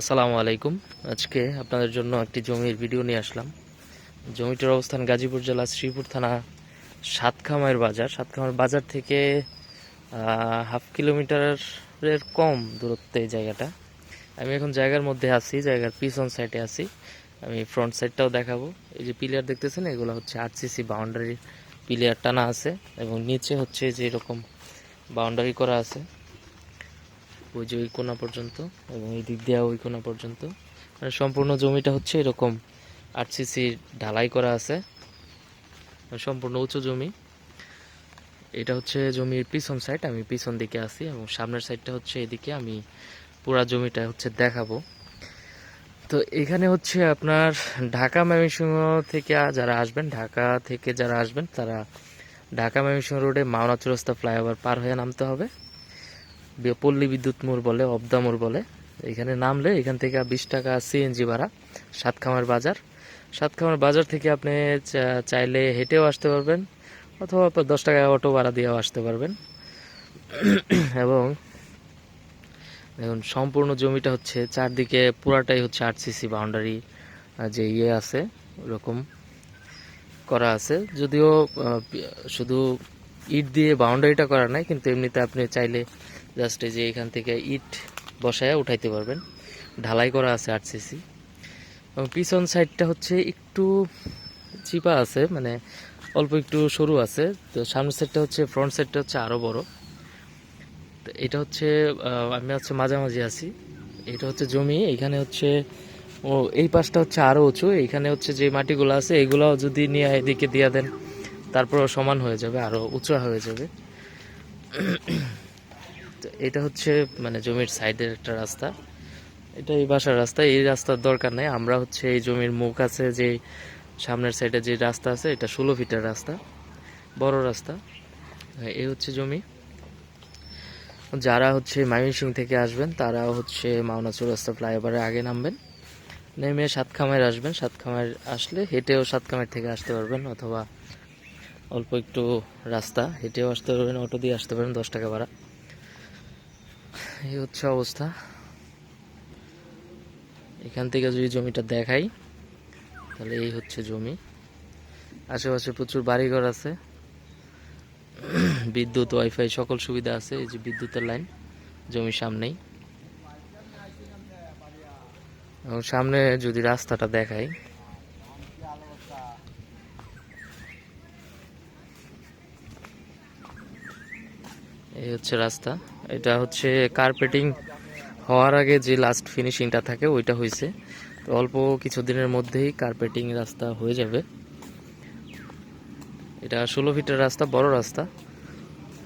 আসসালামু আলাইকুম। আজকে আপনাদের জন্য একটি জমির ভিডিও নিয়ে আসলাম। জমিটার অবস্থান গাজীপুর জেলা শ্রীপুর থানা সাতখামাইয়ের বাজার। সাতখামার বাজার থেকে হাফ কিলোমিটারের কম দূরত্বে এই জায়গাটা। আমি এখন জায়গার মধ্যে আছি, জায়গার পিছন সাইডে আছি। আমি ফ্রন্ট সাইডটাও দেখাবো। এই যে পিলিয়ার দেখতেছেন, এগুলো হচ্ছে আরসিসি বাউন্ডারি পিলিয়ার টানা আছে এবং নিচে হচ্ছে যে এরকম বাউন্ডারি করা আছে। ওই যে ওই কোনা পর্যন্ত এবং এই দিক দিয়ে ওই কোনা পর্যন্ত। মানে সম্পূর্ণ জমিটা হচ্ছে এরকম আরসিসি ঢালাই করা আছে। সম্পূর্ণ উঁচু জমি। এটা হচ্ছে জমির পিছন সাইড আমি পিছন দিকে আছি এবং সামনের সাইডটা হচ্ছে এদিকে। আমি পুরা জমিটা হচ্ছে দেখাবো। তো এখানে হচ্ছে আপনার ঢাকা ময়মনসিংহ থেকে যারা আসবেন, ঢাকা থেকে যারা আসবেন, তারা ঢাকা ময়মনসিংহ রোডে মাওনা চৌরাস্তা ফ্লাইওভার পার হয়ে নামতে হবে। পল্লী বিদ্যুৎ মোড় বলে, অবদা মোড় বলে। এখানে নামলে এখান থেকে বিশ টাকা সিএনজি ভাড়া, সাতখামার বাজার। সাতখামার বাজার থেকে আপনি চাইলে হেঁটেও আসতে পারবেন, অথবা দশ টাকা অটো ভাড়া দিয়েও আসতে পারবেন। এবং দেখুন, সম্পূর্ণ জমিটা হচ্ছে চারদিকে পুরাটাই হচ্ছে আরসিসি বাউন্ডারি যে ইয়ে আছে, ওরকম করা আছে। যদিও শুধু ইট দিয়ে বাউন্ডারিটা করা নাই, কিন্তু এমনিতে আপনি চাইলে জাস্ট এই যে এখান থেকে ইট বসায় উঠাইতে পারবেন। ঢালাই করা আছে আরসিসি এবং পিছন সাইডটা হচ্ছে একটু চিপা আছে মানে অল্প একটু সরু আছে। তো সামনের সাইডটা হচ্ছে, ফ্রন্ট সাইডটা হচ্ছে আরও বড়। তো এটা হচ্ছে আমি হচ্ছে মাঝামাঝি আছি। এটা হচ্ছে জমি, এখানে হচ্ছে, ও, এই পাশটা হচ্ছে আরও উঁচু। এইখানে হচ্ছে যে মাটিগুলো আছে, এগুলোও যদি নিয়ে এদিকে দিয়ে দেন তারপর সমান হয়ে যাবে আরও উঁচু হয়ে যাবে। এটা হচ্ছে মানে জমির সাইডের একটা রাস্তা। এটা এই বাসার রাস্তা, এই রাস্তার দরকার নেই। আমরা হচ্ছে এই জমির মুখ আছে, যে সামনের সাইডে যে রাস্তা আছে, এটা ষোলো ফিটের রাস্তা, বড় রাস্তা। এই হচ্ছে জমি। যারা হচ্ছে ময়মনসিং থেকে আসবেন, তারা হচ্ছে মাওনা চৌরাস্তা ফ্লাইওভারে আগে নামবেন। নেমে সাতখামায় আসবেন। সাতখামায় আসলে হেঁটেও সাতখামার থেকে আসতে পারবেন, অথবা অল্প একটু রাস্তা। হেঁটেও আসতে পারবেন, অটো দিয়ে আসতে পারেন দশ টাকা ভাড়া। এই হচ্ছে অবস্থা। এখান থেকে যদি জমিটা দেখাই, তাহলে এই হচ্ছে জমি। আশেপাশে প্রচুর বাড়িঘর আছে। বিদ্যুৎ ওয়াইফাই সকল সুবিধা আছে, এই যে বিদ্যুতের লাইন, জমির সামনেই। এবং সামনে যদি রাস্তাটা দেখাই এই হচ্ছে রাস্তা। এটা হচ্ছে কার্পেটিং হওয়ার আগে যে লাস্ট ফিনিশিংটা থাকে, ওইটা হয়েছে তো অল্প কিছুদিনের মধ্যেই কার্পেটিং রাস্তা হয়ে যাবে। এটা ষোলো ফিটের রাস্তা, বড় রাস্তা।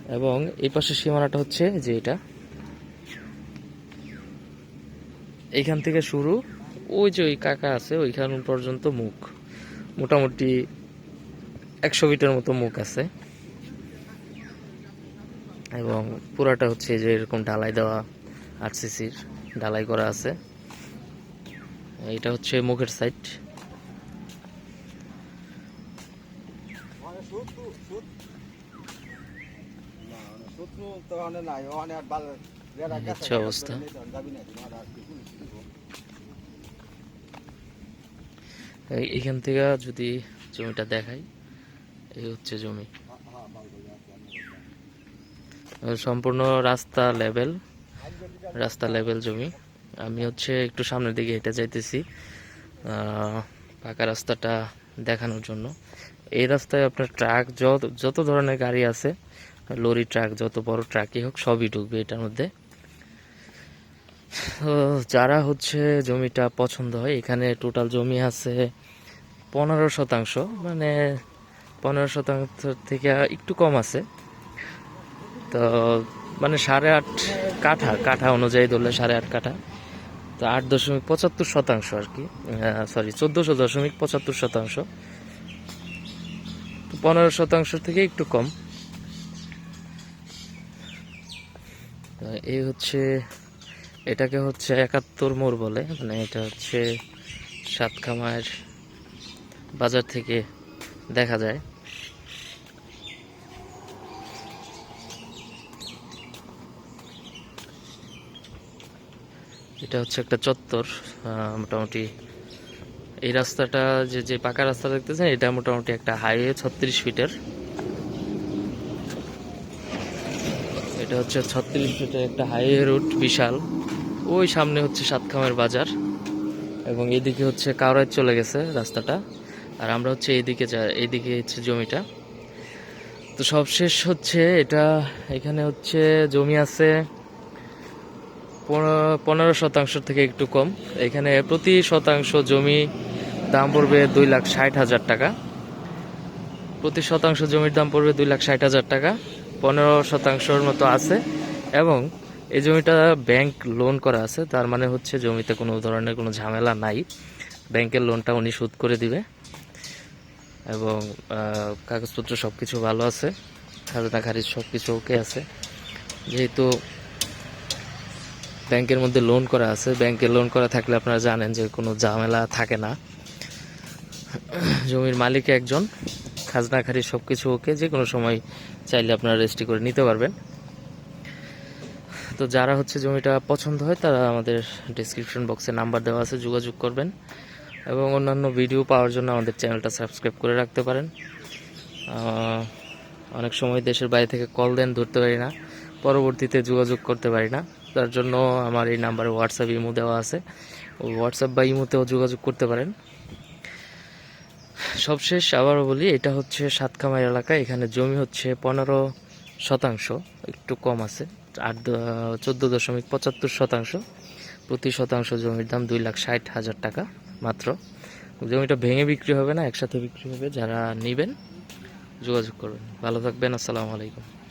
এবং এই পাশের সীমানাটা হচ্ছে যে এটা। এইখান থেকে শুরু, ওই যে ওই কাকা আছে, ওইখান পর্যন্ত মুখ। মোটামুটি একশো ফিটের মতো মুখ আছে। এবং পুরাটা হচ্ছে যে এরকম ঢালাই দেওয়া আরসিসির ঢালাই করা আছে। এটা হচ্ছে মুখের সাইড অবস্থা। এইখান থেকে যদি জমিটা দেখাই, এই হচ্ছে জমি। সম্পূর্ণ রাস্তা লেভেল রাস্তা লেভেল জমি। আমি হচ্ছে একটু সামনের দিকে হেঁটে যাইতেছি পাকা রাস্তাটা দেখানোর জন্য। এই রাস্তায় আপনার ট্রাক, যত যত ধরনের গাড়ি আছে, লরি ট্রাক, যত বড় ট্রাকই হোক, সবই ঢুকবে এটার মধ্যে। যারা হচ্ছে জমিটা পছন্দ হয়, এখানে টোটাল জমি আছে পনেরো শতাংশ মানে পনেরো শতাংশ থেকে একটু কম আছে। তো মানে সাড়ে আট কাঠা কাঠা অনুযায়ী ধরলে সাড়ে আট কাঠা। তো আট দশমিক পঁচাত্তর শতাংশ আর কি। সরি চোদ্দোশো দশমিক পঁচাত্তর শতাংশ। তো পনেরো শতাংশ থেকে একটু কম। এই হচ্ছে, এটাকে হচ্ছে একাত্তর মোড় বলে। মানে এটা হচ্ছে সাতখামার বাজার থেকে দেখা যায়। এটা হচ্ছে একটা চত্বর মোটামুটি এই রাস্তাটা যে যে পাকা রাস্তা দেখতেছেন, এটা মোটামুটি একটা হাইওয়ে ছত্রিশ ফিটের। এটা হচ্ছে ছত্রিশ ফিটের একটা হাইওয়ে রুট বিশাল। ওই সামনে হচ্ছে সাতখামের বাজার এবং এদিকে হচ্ছে কাউরায় চলে গেছে রাস্তাটা। আর আমরা হচ্ছে এইদিকে যা, এইদিকে হচ্ছে জমিটা। তো সবশেষ হচ্ছে এটা, এখানে হচ্ছে জমি আছে পনেরো- শতাংশ থেকে একটু কম। এখানে প্রতি শতাংশ জমি দাম পড়বে দুই লাখ ষাট হাজার টাকা। প্রতি শতাংশ জমির দাম পড়বে দুই লাখ ষাট হাজার টাকা। পনেরো শতাংশর মতো আছে এবং এই জমিটা ব্যাংক লোন করা আছে। তার মানে হচ্ছে জমিতে কোনো ধরনের কোনো ঝামেলা নাই। ব্যাংকের লোনটা উনি শোধ করে দিবে। এবং কাগজপত্র সব কিছু ভালো আছে। খাজনা খারিজ সব কিছু ওকে আছে। যেহেতু ব্যাংকের মধ্যে লোন করা আছে। ব্যাংকে লোন করা থাকলে আপনারা জানেন যে কোনো ঝামেলা থাকে না। জমির মালিক একজন, খাজনা খারিজ সব কিছু ওকে, যে কোনো সময় চাইলে আপনারা রেজিস্ট্রি করে নিতে পারবেন। তো যারা হচ্ছে জমিটা পছন্দ হয়, তারা আমাদের ডিসক্রিপশন বক্সে নাম্বার দেওয়া আছে, যোগাযোগ করবেন। এবং অন্যান্য ভিডিও পাওয়ার জন্য আমাদের চ্যানেলটা সাবস্ক্রাইব করে রাখতে পারেন। অনেক সময় দেশের বাইরে থেকে কল দেন, ধরতে পারি না। পরবর্তীতে যোগাযোগ করতে পারি না। তার জন্য আমার এই নাম্বারে হোয়াটসঅ্যাপ ইমো দেওয়া আছে। হোয়াটসঅ্যাপ বা ইমোতেও যোগাযোগ করতে পারেন। সবশেষ আবারও বলি, এটা হচ্ছে সাতখামাই এলাকা। এখানে জমি হচ্ছে পনেরো শতাংশ, একটু কম আছে, আট চোদ্দ দশমিক পঁচাত্তর শতাংশ। প্রতি শতাংশ জমির দাম দুই লাখ ষাট হাজার টাকা মাত্র। জমিটা ভেঙে বিক্রি হবে না, একসাথে বিক্রি হবে। যারা নেবেন, যোগাযোগ করবেন। ভালো থাকবেন, আসসালামু আলাইকুম।